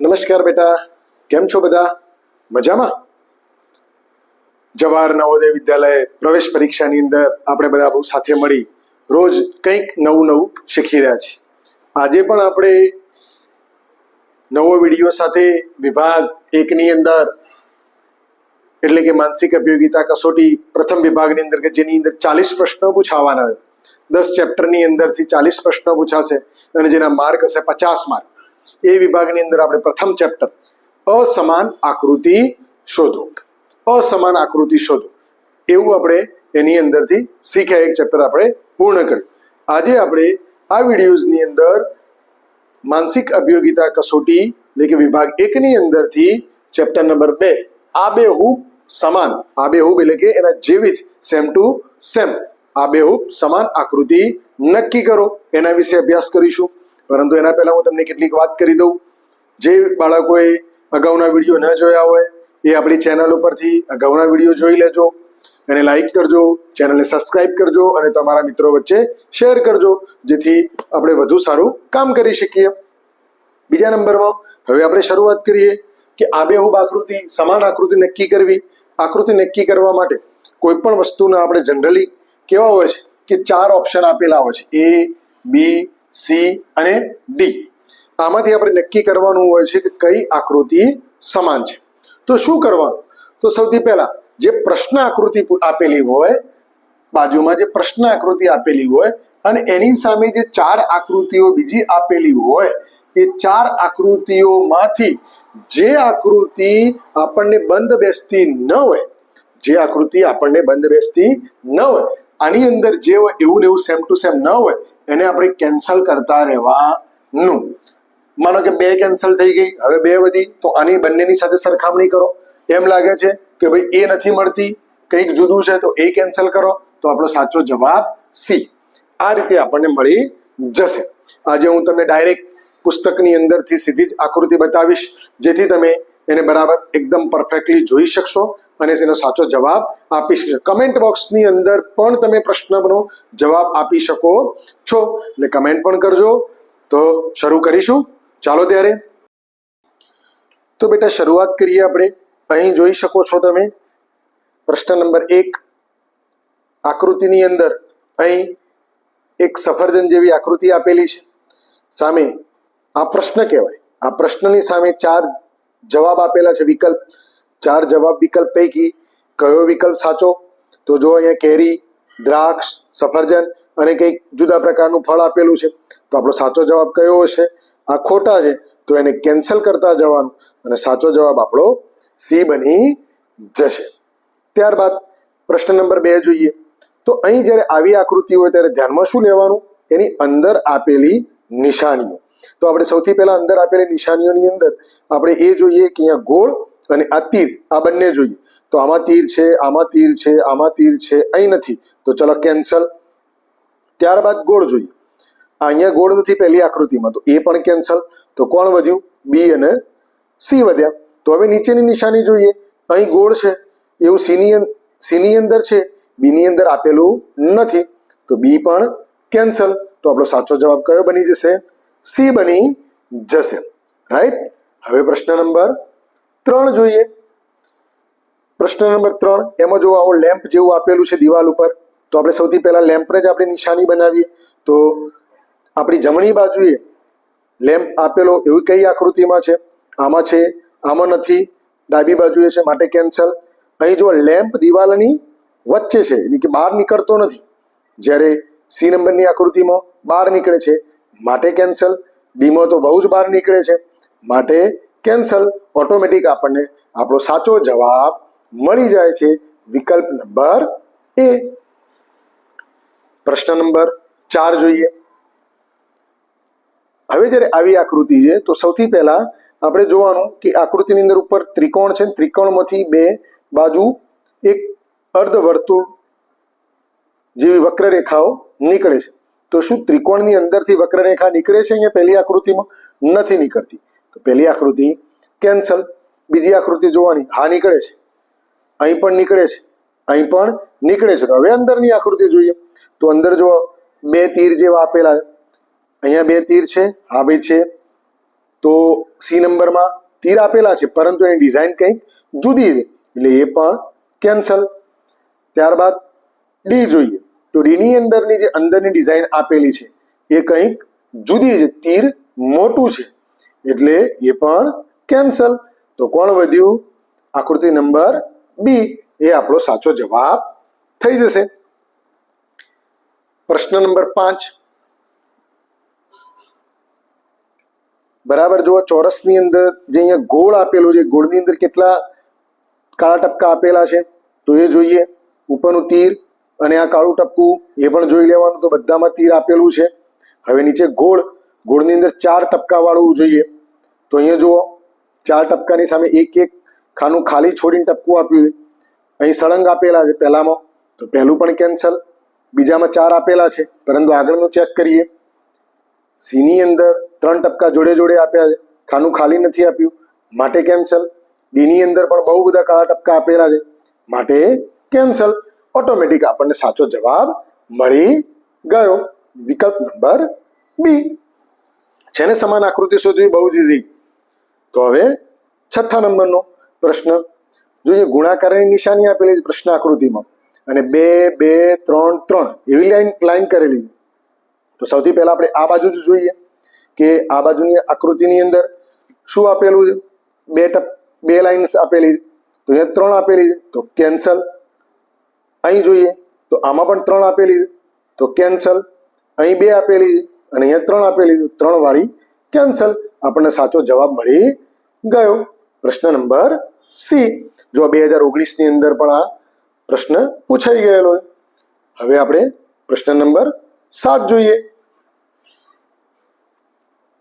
નમસ્કાર બેટા, કેમ છો બધા? મજામાં? જવાહર નવોદય વિદ્યાલય પ્રવેશ પરીક્ષાની અંદર આપણે બધા બહુ સાથે મળી રોજ કંઈક નવું નવું શીખી રહ્યા છીએ. આજે પણ આપણે નવો વીડિયો સાથે વિભાગ એકની અંદર એટલે કે માનસિક ઉપયોગિતા કસોટી પ્રથમ વિભાગની અંદર કે જેની અંદર ચાલીસ પ્રશ્નો પૂછાવાના છે દસ ચેપ્ટરની અંદરથી ચાલીસ પ્રશ્નો પૂછાશે અને જેના માર્ક હશે પચાસ માર્ક એ વિભાગની અંદર આપણે પ્રથમ ચેપ્ટર અસમાન આકૃતિ શોધો. અસમાન આકૃતિ શોધો. એવું આપણે એની અંદરથી શીખ્યા, એક ચેપ્ટર આપણે પૂર્ણ કર્યું. આજે આપણે આ વિડીયોઝની અંદર માનસિક અભિયોગિતા કસોટી, એટલે કે વિભાગ એકની અંદરથી ચેપ્ટર નંબર બે આબેહૂબ સમાન. આબેહૂબ એટલે કે એના જેવી જ સેમ ટુ સેમ આબેહૂબ સમાન આકૃતિ નક્કી કરો. એના વિશે અભ્યાસ કરીશું. પરંતુ એના પહેલા હું તમને કેટલીક વાત કરી દઉં. જે બાળકોએ અગાઉના વીડિયો ન જોયા હોય, એ આપણી ચેનલ ઉપરથી અગાઉના વીડિયો જોઈ લેજો. એને લાઈક કરજો ચેનલને સબસ્ક્રાઇબ કરજો અને તમારા મિત્રો વચ્ચે શેર કરજો, જેથી આપણે વધુ સારું કામ કરી શકીએ. બીજા નંબરમાં, હવે આપણે શરૂઆત કરીએ કે આબેહૂબ આકૃતિ, સમાન આકૃતિ નક્કી કરવી. આકૃતિ નક્કી કરવા માટે કોઈ પણ વસ્તુના આપણે જનરલી કેવા હોય છે કે ચાર ઓપ્શન આપેલા હોય છે. એ બી સી અને ડી આમાંથી આપણે નક્કી કરવાનું હોય છે કે કઈ આકૃતિ સમાન છે. તો શું કરવાનું? તો સૌથી પહેલા જે પ્રશ્ન આકૃતિ આપેલી હોય, બાજુમાં જે પ્રશ્ન આકૃતિ આપેલી હોય અને એની સામે જે ચાર આકૃતિઓ બીજી આપેલી હોય, એ ચાર આકૃતિઓમાંથી જે આકૃતિ આપણને બંધ બેસતી ન હોય, જે આકૃતિ આપણને બંધ બેસતી ન હોય, આની અંદર જે હોય એવું ને એવું સેમ ટુ સેમ ન હોય એને આપણે કેન્સલ કરતા રહેવાનું. માનો કે બે કેન્સલ થઈ ગઈ, હવે બે વધી, તો આની બંનેની સાથે સરખામણી કરો. એમ લાગે છે કે ભાઈ એ નથી મળતી, કંઈક જુદું છે, તો એ કેન્સલ કરો, તો આપણો સાચો જવાબ સી આ રીતે આપણને મળી જશે. આજે હું તમને ડાયરેક્ટ પુસ્તકની અંદરથી સીધી જ આકૃતિ બતાવીશ, જેથી તમે એને બરાબર એકદમ પરફેક્ટલી જોઈ શકશો. અને તેનો સાચો જવાબ આપી શકશો. કમેન્ટ બોક્સની અંદર પણ તમે પ્રશ્નનો જવાબ આપી શકો છો એટલે કમેન્ટ પણ કરજો. તો શરૂ કરીશું. ચાલો ત્યારે. તો બેટા, શરૂઆત કરીએ આપણે. અહીં જોઈ શકો છો તમે. પ્રશ્ન નંબર એક. આકૃતિની અંદર અહીં એક સફરજન જેવી આકૃતિ આપેલી છે. સામે આ પ્રશ્ન કહેવાય. આ પ્રશ્નની સામે ચાર જવાબ આપેલા છે વિકલ્પ. ચાર જવાબ વિકલ્પ પૈકી કયો વિકલ્પ સાચો? તો જો અહીંયા કેરી, દ્રાક્ષ, સફરજન અને કંઈક જુદા પ્રકારનું ફળ આપેલું છે, તો આપણો સાચો જવાબ કયો હશે? આ ખોટા છે, તો એને કેન્સલ કરતા જવાનું અને સાચો જવાબ આપણો સી બની જશે. ત્યારબાદ પ્રશ્ન નંબર બે જોઈએ. તો અહીં જ્યારે આવી આકૃતિ હોય ત્યારે ધ્યાનમાં શું લેવાનું? એની અંદર આપેલી નિશાનીઓ. તો આપણે સૌથી પહેલા અંદર આપેલી નિશાનીઓની અંદર આપણે એ જોઈએ કે અહીંયા ગોળ અને આ તીર, આ બંને જોઈએ. તો આમાં તીર છે, આમાં તીર છે, આમાં તીર છે, અહીં નથી. તો ચલો કેન્સલ. ત્યારબાદ ગોળ જોઈએ. અહીંયા ગોળ નથી પહેલી આકૃતિમાં, તો એ પણ કેન્સલ. તો કોણ વધ્યું? બી અને સી વધ્યા. તો હવે નીચેની નિશાની જોઈએ. અહીં ગોળ છે. એવું સીની સીની અંદર છે. બીની અંદર આપેલું નથી. તો બી પણ કેન્સલ. તો આપણો સાચો જવાબ કયો બની જશે? સી બની જશે. રાઈટ? હવે પ્રશ્ન નંબર ત્રણ જોઈએ. પ્રશ્ન નંબર ત્રણ, એમાં જો આવો લેમ્પ જેવું આપેલું છે દિવાલ ઉપર, તો આપણે સૌથી પહેલા લેમ્પને જ આપણે નિશાની બનાવીએ. તો આપણી જમણી બાજુએ લેમ્પ આપેલો એવી કઈ આકૃતિમાં છે? આમાં છે, આમાં નથી, ડાબી બાજુએ છે, માટે કેન્સલ. અહીં જો લેમ્પ દિવાલની વચ્ચે છે એટલે કે બહાર નીકળતો નથી, જ્યારે સી નંબરની આકૃતિમાં બહાર નીકળે છે, માટે કેન્સલ. ડીમાં તો બહુ જ બહાર નીકળે છે, માટે કેન્સલ ઓટોમેટિક આપણને આપણો સાચો જવાબ મળી જાય છે વિકલ્પ નંબર એ. પ્રશ્ન નંબર ચાર જોઈએ. હવે જ્યારે આવી આકૃતિ છે, તો સૌથી પહેલા આપણે જોવાનું કે આકૃતિની અંદર ઉપર ત્રિકોણ છે. ત્રિકોણમાંથી બે બાજુ એક અર્ધ વર્તુળ જેવી વક્રરેખાઓ નીકળે છે. તો શું ત્રિકોણની અંદરથી વક્રરેખા નીકળે છે? અહીંયા પહેલી આકૃતિમાં નથી નીકળતી. તો પહેલી આકૃતિ કેન્સલ, બીજી આકૃતિ જોવાની, હા નીકળે છે. અહીં પણ નીકળે છે. અહીં પણ નીકળે છે. તો હવે અંદરની આકૃતિ જોઈએ. તો અંદર જો બે તીર જેવા આપેલા અહીંયા બે તીર છે. હા ભાઈ છે. તો સી નંબરમાં તીર આપેલા છે, પરંતુ એની ડિઝાઇન કંઈક જુદી છે. એટલે એ પણ કેન્સલ. ત્યારબાદ ડી જોઈએ. તો ડીની અંદરની જે અંદરની ડિઝાઇન આપેલી છે, એ કંઈક જુદી છે. તીર મોટું છે. એટલે એ પણ કેન્સલ. તો કોણ વધ્યું? આકૃતિ નંબર બી. એ આપણો સાચો જવાબ થઈ જશે. પ્રશ્ન નંબર પાંચ. બરાબર, જુઓ, ચોરસની અંદર જે અહીંયા ગોળ આપેલું છે, ગોળની અંદર કેટલા કાળા ટપકા આપેલા છે? તો એ જોઈએ. ઉપરનું તીર અને આ કાળું ટપકું એ પણ જોઈ લેવાનું. તો બધામાં તીર આપેલું છે. હવે નીચે ગોળ ગોળની અંદર ચાર ટપકાવાળું જોઈએ, તો અહીંયા જુઓ, ચાર ટપકાની સામે એક એક ખાનું ખાલી છોડીને ટપકું આપ્યું છે. અહીં સળંગ આપેલા છે પહેલામાં, તો પહેલું પણ કેન્સલ બીજામાં ચાર આપેલા છે. પરંતુ આગળનું ચેક કરીએ. સીની અંદર ત્રણ ટપકા જોડે જોડે આપ્યા છે. ખાનું ખાલી નથી આપ્યું, માટે કેન્સલ ડીની અંદર પણ બહુ બધા કાળા ટપકા આપેલા છે, માટે કેન્સલ ઓટોમેટિક આપણને સાચો જવાબ મળી ગયો. વિકલ્પ નંબર બી. છે ને સમાન આકૃતિ શોધવી બહુ જ ઇઝી તો હવે છઠ્ઠા નંબરનો પ્રશ્ન. જોઈએ, ગુણાકારની નિશાની આપેલી પ્રશ્ન આકૃતિમાં. અને બે બે, ત્રણ ત્રણ એવી લાઈન લાઈન કરેલી. તો સૌથી પહેલા આપણે આ બાજુ જ જોઈએ કે આ બાજુની આકૃતિની અંદર શું આપેલું બે ટપ, બે લાઇન્સ આપેલી. તો અહીંયા ત્રણ આપેલી તો કેન્સલ. અહીં જોઈએ. તો આમાં પણ ત્રણ આપેલી તો કેન્સલ. અહીં બે આપેલી અને અહીંયા ત્રણ આપેલી ત્રણ વાળી કેન્સલ આપણને સાચો જવાબ મળી ગયો. પ્રશ્ન નંબર સી જો બે હજાર ઓગણીસની અંદર પણ આ પ્રશ્ન પૂછાઈ ગયેલો હવે આપણે પ્રશ્ન નંબર સાત જોઈએ.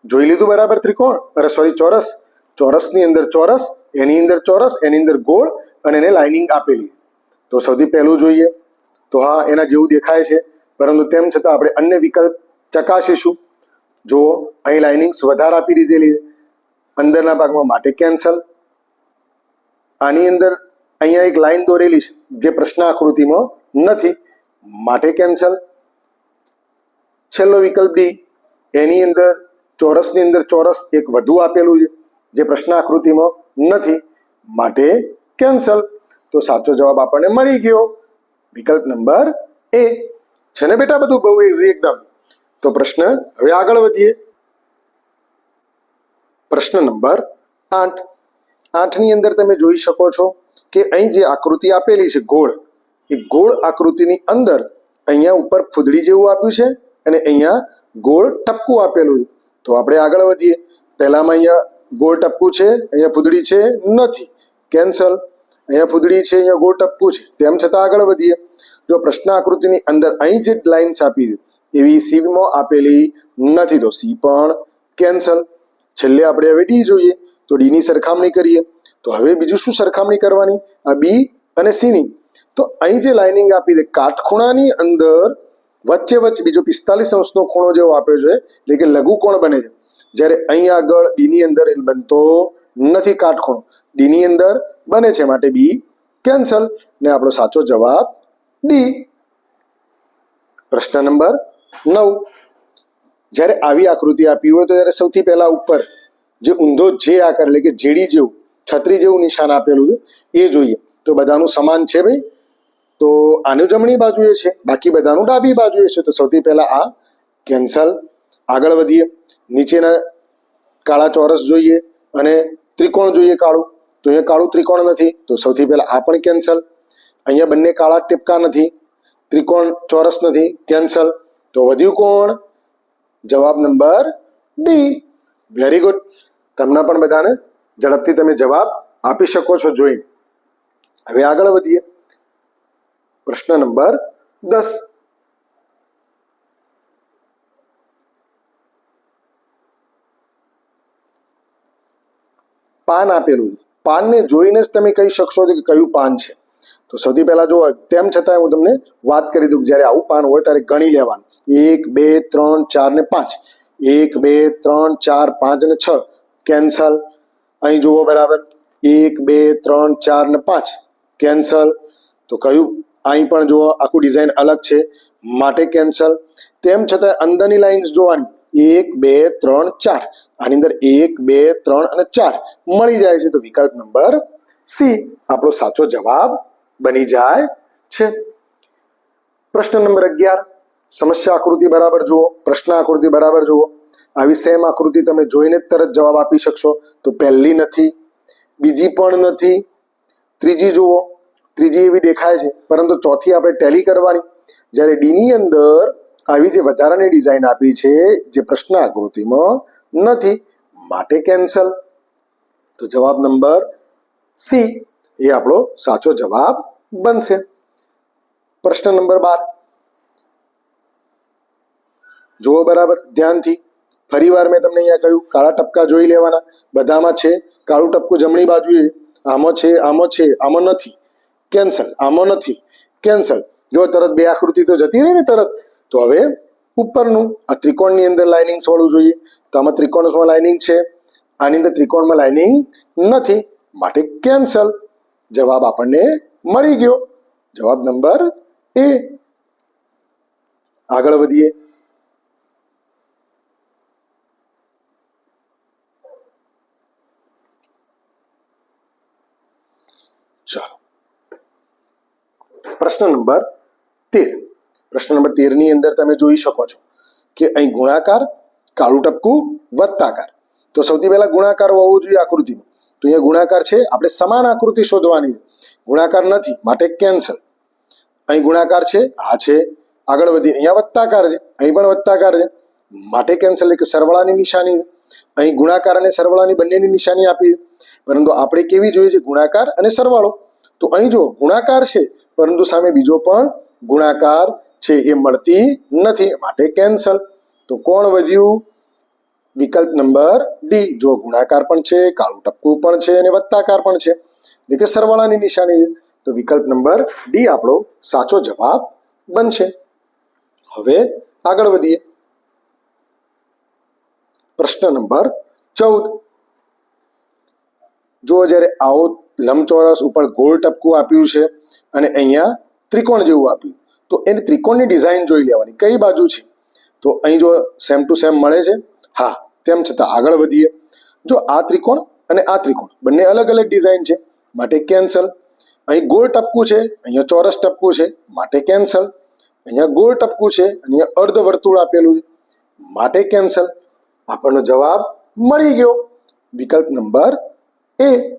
જોઈ લીધું બરાબર ત્રિકોણ? અરે સોરી ચોરસ. ચોરસની અંદર ચોરસ, એની અંદર ચોરસ, એની અંદર ગોળ અને એને લાઇનિંગ આપેલી. તો સૌથી પહેલું જોઈએ. તો હા, એના જેવું દેખાય છે. પરંતુ તેમ છતાં આપણે અન્ય વિકલ્પ ચકાસીશું. જુઓ, અહીં લાઇનિંગ્સ વધારે આપી દીધેલી અંદરના ભાગમાં માટે કેન્સલ આની અંદર અહીંયા એક લાઈન દોરેલી છે, જે પ્રશ્ન આકૃતિમાં નથી. માટે કેન્સલ છેલ્લો વિકલ્પ ડી એની અંદર, ચોરસની અંદર ચોરસ એક વધુ આપેલું છે, જે પ્રશ્ન આકૃતિમાં નથી. માટે કેન્સલ તો સાચો જવાબ આપણને મળી ગયો. વિકલ્પ નંબર એ છે ને બેટા બધું? બહુ ઇઝી એકદમ. તો પ્રશ્ન હવે આગળ વધીએ. પ્રશ્ન નંબર આઠ. આઠની અંદર તમે જોઈ શકો છો કે અહીં જે આકૃતિ આપેલી છે ગોળ, એ ગોળ આકૃતિની અંદર અહીંયા ઉપર ફૂદડી જેવું આપ્યું છે અને અહીંયા ગોળ ટપકું આપેલું છે. તો આપણે આગળ વધીએ. પહેલામાં અહીંયા ગોળ ટપકું છે, અહીંયા ફૂદડી છે નથી. કેન્સલ. અહીંયા ફૂદડી છે, અહીંયા ગોળ ટપકું છે. તેમ છતાં આગળ વધીએ. જો પ્રશ્ન આકૃતિની અંદર અહીં જે લાઇન્સ આપી એવી સીમાં આપેલી નથી તો સી પણ કેન્સલ. છેલ્લે આપણે હવે ડી જોઈએ. તો ડીની સરખામણી કરીએ. તો હવે બીજું શું સરખામણી કરવાની? આ બી અને સીની. તો અહીં જે લાઇનિંગ આપી છે, કાટખૂણાની અંદર વચ્ચે વચ્ચે બીજો પિસ્તાલીસ અંશનો ખૂણો જેવો આપ્યો છે, એટલે કે લઘુ કોણ બને છે. જ્યારે અહીં આગળ ડીની અંદર એ બનતો નથી કાટખૂણો. ડીની અંદર બને છે માટે બી કેન્સલ. ને આપણો સાચો જવાબ ડી. પ્રશ્ન નંબર નવ, જ્યારે આવી આકૃતિ આપી હોય તો ત્યારે સૌથી પહેલા ઉપર જે ઊંધો જે આકાર એટલે કે જેડી જેવું, છત્રી જેવું નિશાન આપેલું છે, એ જોઈએ. તો બધાનું સમાન છે ભાઈ? તો આનું જમણી બાજુએ છે, બાકી બધાનું ડાબી બાજુએ છે. તો સૌથી પહેલા આ કેન્સલ. આગળ વધીએ. નીચેના કાળા ચોરસ જોઈએ અને ત્રિકોણ જોઈએ કાળું. તો અહીંયા કાળું ત્રિકોણ નથી. તો સૌથી પહેલા આ પણ કેન્સલ. અહીંયા બંને કાળા ટીપકા નથી. ત્રિકોણ ચોરસ નથી. કેન્સલ. તો વધ્યું કોણ જવાબ નંબર ડી વેરી ગુડ તમને પણ બધાને ઝડપથી તમે જવાબ આપી શકો છો જોઈ હવે આગળ વધીએ પ્રશ્ન નંબર દસ પાન આપેલું છે પાનને જોઈને જ તમે કહી શકશો કે કયું પાન છે? તો સૌથી પહેલા જો તેમ છતાં હું તમને વાત કરી દઉં કે જ્યારે આવું પાન હોય ત્યારે ગણી લેવાનું. એક, બે, ત્રણ, ચાર ને પાંચ. એક, બે, ત્રણ, ચાર, પાંચ અને છ. કેન્સલ અહીં જુઓ બરાબર. એક, બે, ત્રણ, ચાર ને પાંચ. કેન્સલ તો કયું અહીં પણ જુઓ, આખું ડિઝાઇન અલગ છે. માટે કેન્સલ તેમ છતાં અંદરની લાઇન્સ જોવાની. એક, બે, ત્રણ, ચાર. આની અંદર એક, બે, ત્રણ અને ચાર મળી જાય છે. તો વિકલ્પ નંબર સી. આપણો સાચો જવાબ બની જાય છે. પ્રશ્ન નંબર અગિયાર, સમસ્યા આકૃતિ બરાબર જુઓ, પ્રશ્ન આકૃતિ બરાબર જુઓ. આવી સેમ આકૃતિ તમે જોઈને જ તરત જવાબ આપી શકશો. તો પહેલી નથી, બીજી પણ નથી, ત્રીજી જુઓ. ત્રીજી એવી દેખાય છે. પરંતુ ચોથી આપણે ટેલી કરવાની. જ્યારે ડીની અંદર આવી જે વધારાની ડિઝાઇન આપી છે, જે પ્રશ્ન આકૃતિમાં નથી, માટે કેન્સલ તો જવાબ નંબર સી એ આપણો સાચો જવાબ બનશે. પ્રશ્ન નંબર બાર. જુઓ બરાબર, ધ્યાનથી. ફરીવાર મેં તમને અહીંયા કહ્યું, કાળા ટપકા જોઈ લેવાના. બધામાં છે, કાળું ટપકું જમણી બાજુએ. આમાં છે આમાં છે, આમાં નથી. કેન્સલ, આમાં નથી. કેન્સલ. જો તરત બે આકૃતિ તો જતી રહી ને તરત, તો હવે ઉપરનું, આ ત્રિકોણની અંદર લાઇનિંગ્સ વાળું જોઈએ. તો આમાં ત્રિકોણમાં લાઇનિંગ છે. આની અંદર ત્રિકોણમાં લાઇનિંગ નથી. માટે કેન્સલ જવાબ આપણને મળી ગયો. જવાબ નંબર એ. આગળ વધીએ. પ્રશ્ન નંબર તેર. પ્રશ્ન નંબર તેરની અંદર તમે જોઈ શકો છો કે અહીં ગુણાકાર, કાળું ટપકું, વત્તાકાર. તો સૌથી પહેલા ગુણાકાર હોવો જોઈએ આકૃતિમાં. તો અહીંયા ગુણાકાર છે. આપણે સમાન આકૃતિ શોધવાની છે. ગુણાકાર નથી, માટે કેન્સલ અહીં ગુણાકાર છે, આ છે, આગળ વધીએ. અહીંયા વત્તાકાર છે, અહીં પણ વત્તાકાર છે, માટે કેન્સલ એક સરવાળાની નિશાની અહીં ગુણાકાર અને સરવાળાની બંનેની નિશાની આપી પરંતુ આપણે કેવી જોઈએ છે, ગુણાકાર અને સરવાળો? તો અહીં જો ગુણાકાર છે, પરંતુ સામે બીજો પણ ગુણાકાર છે, એ મળતી નથી, માટે કેન્સલ તો કોણ વધ્યું? વિકલ્પ નંબર ડી. જો ગુણાકાર પણ છે, કાળું ટપકું પણ છે અને વત્તાકાર પણ છે. એટલે કે સરવાળાની નિશાની તો વિકલ્પ નંબર ડી આપણો સાચો જવાબ બનશે. હવે આગળ વધીએ. પ્રશ્ન નંબર ચૌદ. જો જ્યારે આવો લંબચોરસ ઉપર ગોળ ટપકું આપ્યું છે અને અહીંયા ત્રિકોણ જેવું આપ્યું, તો એની ત્રિકોણની ડિઝાઇન જોઈ લેવાની. કઈ બાજુ છે? તો અહીં જો સેમ ટુ સેમ મળે છે? હા, તેમ છતાં આગળ વધીએ. જો આ ત્રિકોણ અને આ ત્રિકોણ બંને અલગ અલગ ડિઝાઇન છે માટે કેન્સલ. અહીં ગોળ ટપકું છે, અહીંયા ચોરસ ટપકું છે, માટે કેન્સલ. અહીંયા ગોળ ટપકું છે અહીંયા અર્ધ વર્તુળ આપેલું છે, માટે કેન્સલ. આપણનો જવાબ મળી ગયો. વિકલ્પ નંબર એ.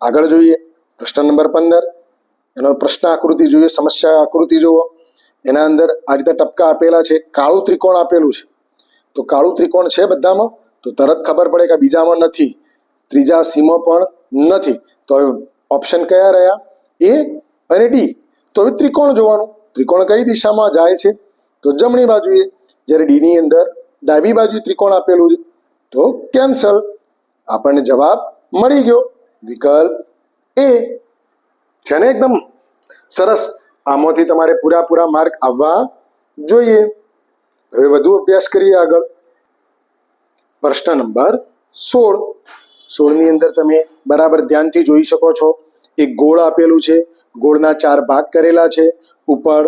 આગળ જોઈએ. પ્રશ્ન નંબર પંદર. એનો પ્રશ્ન આકૃતિ જોઈએ, સમસ્યા આકૃતિ જુઓ. એના અંદર આ રીતે ટપકા આપેલા છે, કાળું ત્રિકોણ આપેલું છે. તો કાળું ત્રિકોણ છે બધામાં? તો તરત ખબર પડે કે બીજામાં નથી. ત્રીજા સીમાં પણ નથી. તો હવે ઓપ્શન કયા રહ્યા? એ અને ડી તો હવે ત્રિકોણ જોવાનું. ત્રિકોણ કઈ દિશામાં જાય છે? તો જમણી બાજુએ જ્યારે ડીની અંદર ડાબી બાજુ ત્રિકોણ આપેલું છે, તો કેન્સલ આપણને જવાબ મળી ગયો. વિકલ્પ એ છે ને એકદમ સરસ. આમાંથી તમારે પૂરા પૂરા માર્ક આવવા જોઈએ. હવે વધુ અભ્યાસ કરીએ આગળ. પ્રશ્ન નંબર સોળ. સોળની અંદર તમે બરાબર ધ્યાનથી જોઈ શકો છો. એક ગોળ આપેલું છે. ગોળના ચાર ભાગ કરેલા છે. ઉપર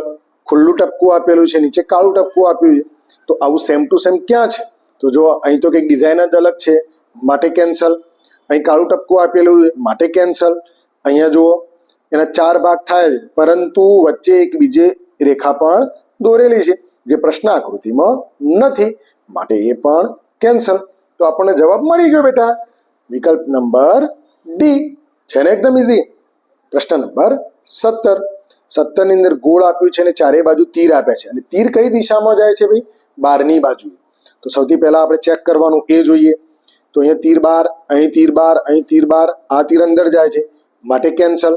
ખુલ્લું ટપકું આપેલું છે. નીચે કાળું ટપકું આપ્યું છે. તો આવું સેમ ટુ સેમ ક્યાં છે? તો જો અહીં તો કંઈક ડિઝાઇન જ અલગ છે. માટે કેન્સલ અહીં કાળું ટપકું આપેલું છે. માટે કેન્સલ અહીંયા જુઓ. એના ચાર ભાગ થાય છે. પરંતુ વચ્ચે એક બીજે રેખા પણ દોરેલી છે, જે પ્રશ્ન આકૃતિમાં નથી. માટે એ પણ કેન્સલ તો આપણને જવાબ મળી ગયો બેટા. વિકલ્પ નંબર ડી છે એકદમ ઇઝી પ્રશ્ન નંબર સત્તર. સત્તરની અંદર ગોળ આપ્યું છે અને ચારે બાજુ તીર આપ્યા છે. અને તીર કઈ દિશામાં જાય છે ભાઈ? બારની બાજુ તો સૌથી પહેલા આપણે ચેક કરવાનું એ જોઈએ. તો અહીંયા તીર બાર, અહીં તીર બાર, અહીં તીર બાર. આ તીર અંદર જાય છે. માટે કેન્સલ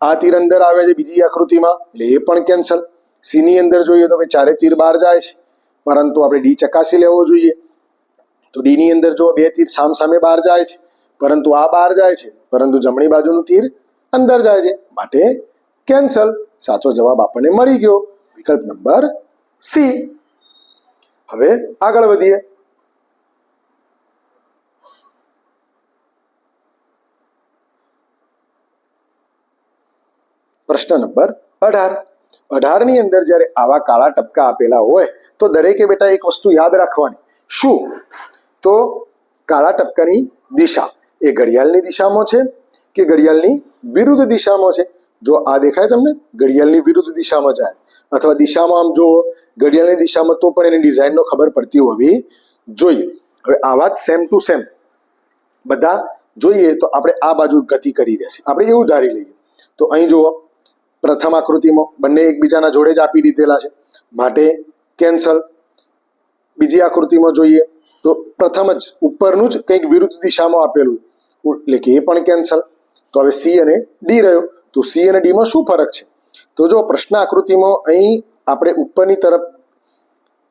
આ તીર અંદર આવે છે બીજી આકૃતિમાં. એટલે એ પણ કેન્સલ સીની અંદર જોઈએ તો ભાઈ ચારે તીર બાર જાય છે. પરંતુ આપણે ડી ચકાસી લેવો જોઈએ. તો ડીની અંદર જો બે તીર સામસામે બહાર જાય છે, પરંતુ આ બહાર જાય છે, પરંતુ જમણી બાજુનું તીર અંદર જાય છે. માટે કેન્સલ સાચો જવાબ આપણને મળી ગયો. વિકલ્પ નંબર સી હવે આગળ વધીએ. પ્રશ્ન નંબર અઢાર. અઢારની અંદર જ્યારે આવા કાળા ટપકા આપેલા હોય, તો દરેકે બેટા એક વસ્તુ યાદ રાખવાની. શું? તો કાળા ટપકાની દિશા. એ ઘડિયાળની દિશામાં છે કે ઘડિયાળની વિરુદ્ધ દિશામાં છે? જો આ દેખાય તમને, ઘડિયાળની વિરુદ્ધ દિશામાં જાય. અથવા દિશામાં આમ જો ઘડિયાળની દિશામાં તો પણ એની ડિઝાઇનનો ખબર પડતી હોવી જોઈએ. હવે આવા જ સેમ ટુ સેમ બધા જોઈએ તો આપણે આ બાજુ ગતિ કરી રહ્યા છીએ. આપણે એવું ધારી લઈએ. તો અહીં જુઓ, પ્રથમ આકૃતિમાં બંને એકબીજાના જોડે જ આપી દીધેલા છે. માટે કેન્સલ બીજી આકૃતિમાં જોઈએ તો પ્રથમ જ ઉપરનું જ કંઈક વિરુદ્ધ દિશામાં આપેલું. એટલે કે એ પણ કેન્સલ તો હવે સી અને ડી રહ્યો. તો સી અને ડીમાં શું ફરક છે? તો જો પ્રશ્ન આકૃતિમાં અહીં આપણે ઉપરની તરફ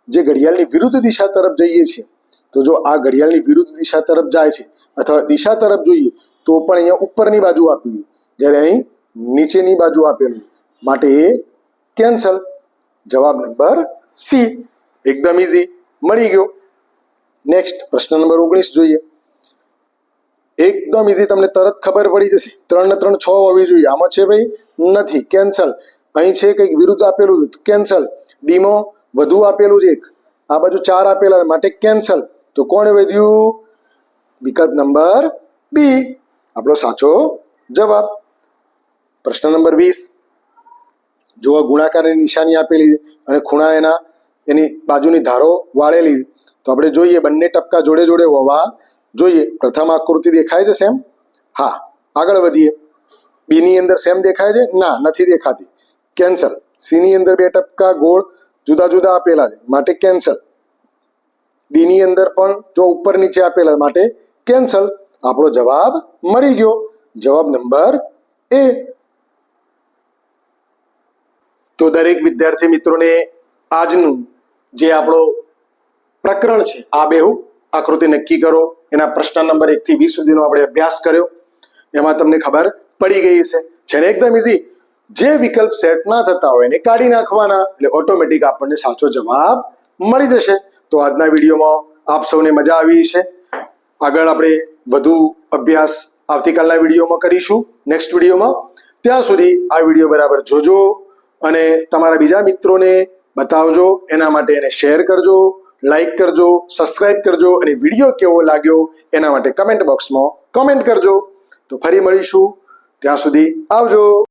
જે ઘડિયાળની વિરુદ્ધ દિશા તરફ જઈએ છીએ, તો જો આ ઘડિયાળની વિરુદ્ધ દિશા તરફ જાય છે અથવા દિશા તરફ જોઈએ, તો પણ અહીંયા ઉપરની બાજુ આપ્યું જ્યારે અહીં નીચેની બાજુ આપેલું. માટે એ કેન્સલ જવાબ નંબર સી. એકદમ ઇઝી મળી ગયો. નેક્સ્ટ પ્રશ્ન નંબર ઓગણીસ જોઈએ. એકદમ ઇઝી તમને તરત ખબર પડી જશે. ત્રણ ને ત્રણ છ હોવી જોઈએ. આમાં છે ભાઈ? નથી. કેન્સલ અહીં છે કંઈક વિરુદ્ધ આપેલું કેન્સલ ડીમો વધુ આપેલું છે એક. આ બાજુ ચાર આપેલા માટે કેન્સલ તો કોણ વધ્યું? વિકલ્પ નંબર બી. આપણો સાચો જવાબ. પ્રશ્ન નંબર વીસ. જો ગુણાકારની નિશાની આપેલી અને ખૂણા એના, એની બાજુની ધારો વાળેલી. તો આપણે જોઈએ, બંને ટપકા જોડે જોડે હોવા જોઈએ. પ્રથમ આકૃતિ દેખાય છે સેમ? હા, આગળ વધીએ. બી ની અંદર સેમ દેખાય છે? ના, નથી દેખાતી. કેન્સલ. સી ની અંદર બે ટપકા ગોળ જુદા જુદા આપેલા છે. માટે કેન્સલ. ડી ની અંદર પણ જો ઉપર નીચે આપેલા માટે કેન્સલ. આપણો જવાબ મળી ગયો. જવાબ નંબર એ. તો દરેક વિદ્યાર્થી મિત્રોને આજનું જે આપણો પ્રકરણ છે. આ બેહુ આકૃતિ નક્કી કરો. એના પ્રશ્ન નંબર એક થી વીસ સુધીનો આપણે અભ્યાસ કર્યો. એમાં તમને ખબર પડી ગઈ છે જેને એકદમ ઇઝી જે વિકલ્પ સેટ ના થતા હોય એને કાઢી નાખવાના, એટલે ઓટોમેટિક આપણને સાચો જવાબ મળી જશે. તો આજના વિડીયોમાં આપ સૌને મજા આવી છે આગળ આપણે વધુ અભ્યાસ આવતીકાલના વિડીયોમાં કરીશું. નેક્સ્ટ વિડીયોમાં. ત્યાં સુધી આ વીડિયો બરાબર જોજો અને તમારા બીજા મિત્રોને બતાવજો. એના માટે એને શેર કરજો. લાઈક કરજો સબસ્ક્રાઇબ કરજો અને વીડિયો કેવો લાગ્યો એના માટે કમેન્ટ બોક્સમાં કમેન્ટ કરજો. તો ફરી મળીશું. ત્યાં સુધી આવજો.